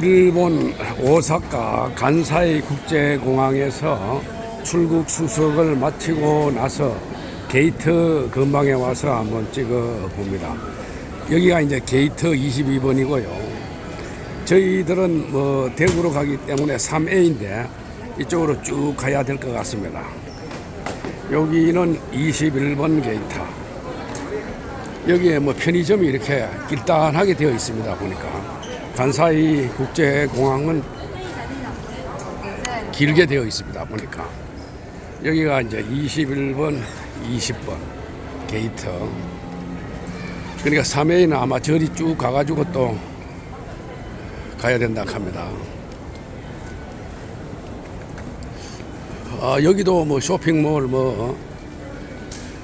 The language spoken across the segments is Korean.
일본 오사카 간사이 국제공항에서 출국 수속을 마치고 나서 게이트 근방에 와서 한번 찍어 봅니다. 여기가 이제 게이트 22번이고요. 저희들은 뭐 대구로 가기 때문에 3A인데 이쪽으로 쭉 가야 될 것 같습니다. 여기는 21번 게이트. 여기에 뭐 편의점이 이렇게 길단하게 되어 있습니다. 보니까 간사이 국제공항은 길게 되어 있습니다. 보니까 여기가 이제 21번, 20번 게이트. 그러니까 3회에는 아마 저리 쭉 가가지고 또 가야 된다 합니다. 아, 여기도 뭐 쇼핑몰 뭐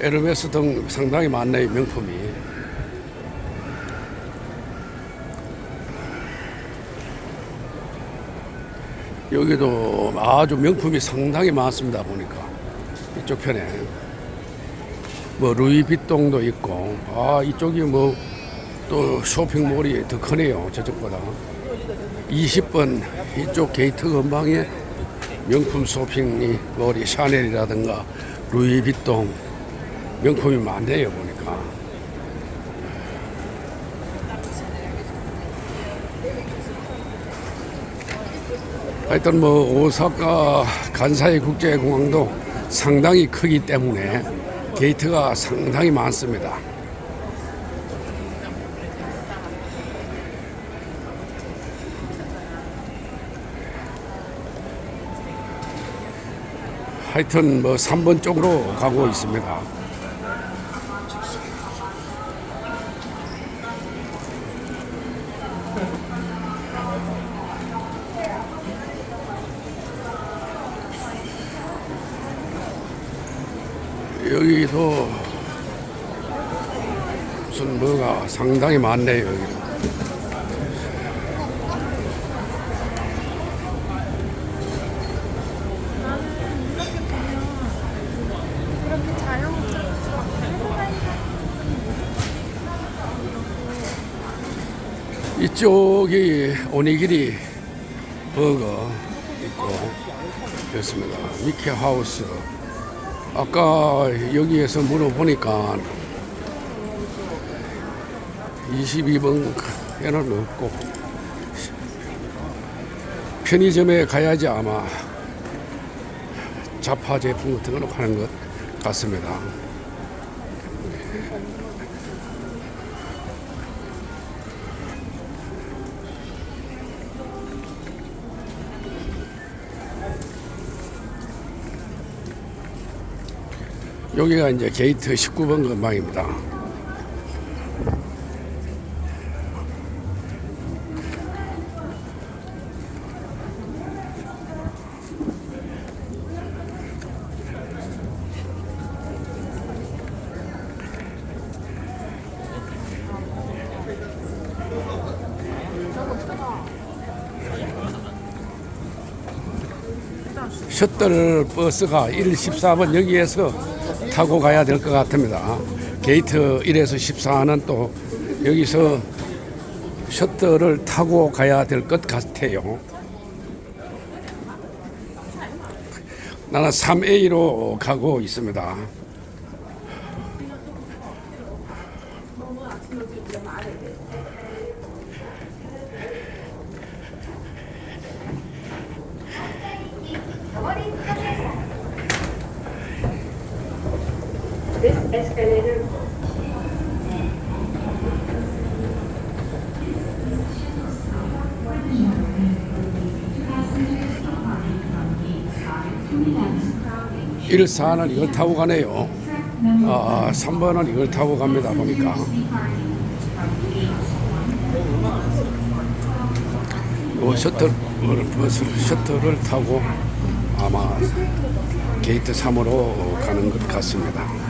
에르메스 등 상당히 많네요 명품이. 여기도 아주 명품이 상당히 많습니다 보니까. 이쪽 편에. 뭐 루이비통도 있고. 아 이쪽이 뭐 또 쇼핑몰이 더 크네요 저쪽보다. 20번 이쪽 게이트 근방에 명품 쇼핑이 몰이 샤넬이라든가 루이비통 명품이 많네요 보니까 하여튼 뭐 오사카 간사이 국제공항도 상당히 크기 때문에 게이트가 상당히 많습니다. 하여튼 뭐 3번 쪽으로 가고 있습니다. 여기도 무슨 뭐가 상당히 많네요. 여기. 이쪽이 오니기리 버거 있고 그렇습니다. 미키 하우스. 아까 여기에서 물어보니까 22번 에는 없고 편의점에 가야지 아마 자파 제품 같은 걸 파는 것 같습니다. 여기가 이제 게이트 19번 근방입니다. 셔틀 버스가 1, 14번 여기에서 타고 가야 될 것 같습니다. 게이트 1에서 14는 또 여기서 셔틀을 타고 가야 될 것 같아요. 나는 3A로 가고 있습니다. Escalator 일 4는 이걸 타고 가네요. 아, 3번은 이걸 타고 갑니다. 보니까. 요 셔틀 버스 셔틀을 타고 아마 게이트 3으로 가는 것 같습니다.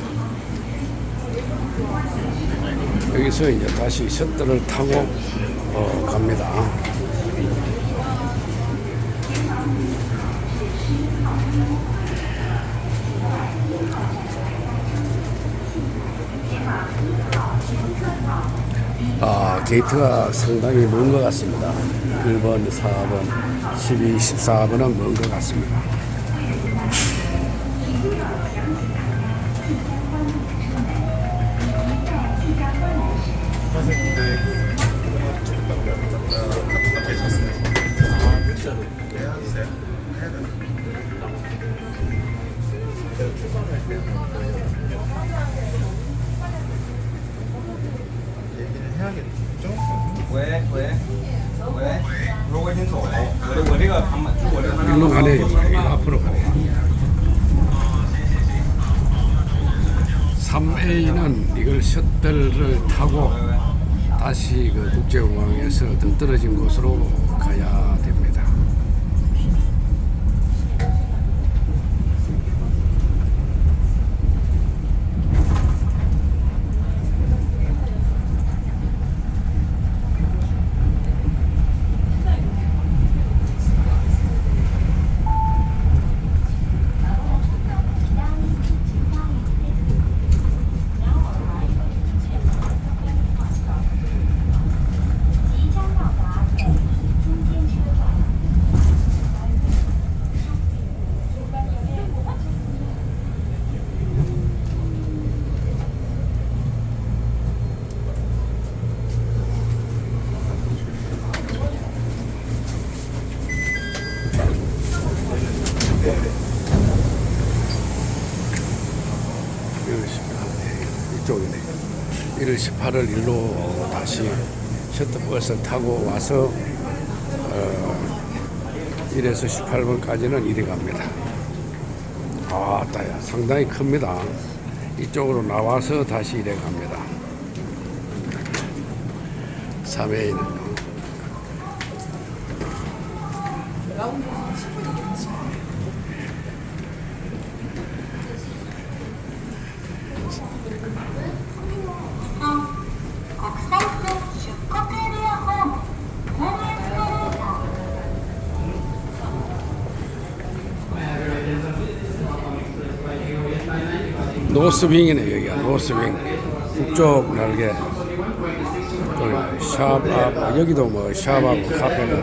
여기서 이제 다시 셔틀을 타고 어, 갑니다. 아, 게이트가 상당히 먼 것 같습니다. 1번, 4번, 12, 14번은 먼 것 같습니다. 3A는 이걸 셔틀을 타고 다시 그 국제공항에서 더 떨어진 곳으로 가야 1월 18일 이쪽이네. 1월 18일 일로 다시 셔틀버스 타고 와서 어, 1에서 18번까지는 이리 갑니다. 아, 따야 상당히 큽니다. 이쪽으로 나와서 다시 이래 갑니다. 3회 있는 거. 노스윙이네 여기가. 노스윙. 북쪽 날개. 저기 샵업 여기도 뭐 샵업 카페가